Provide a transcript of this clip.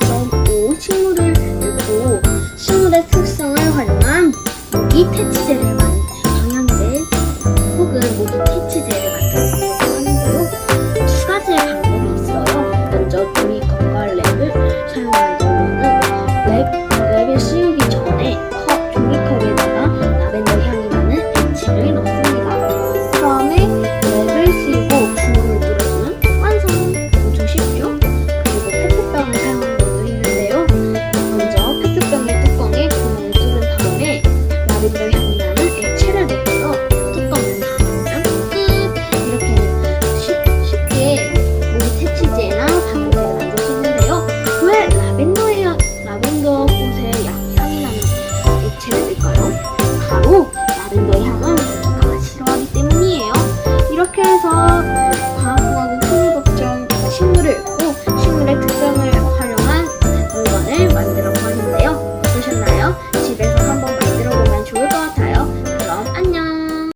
0.5 식물을 넣고 식물의 특성을 활용한 무기 퇴치제를 만듭니다.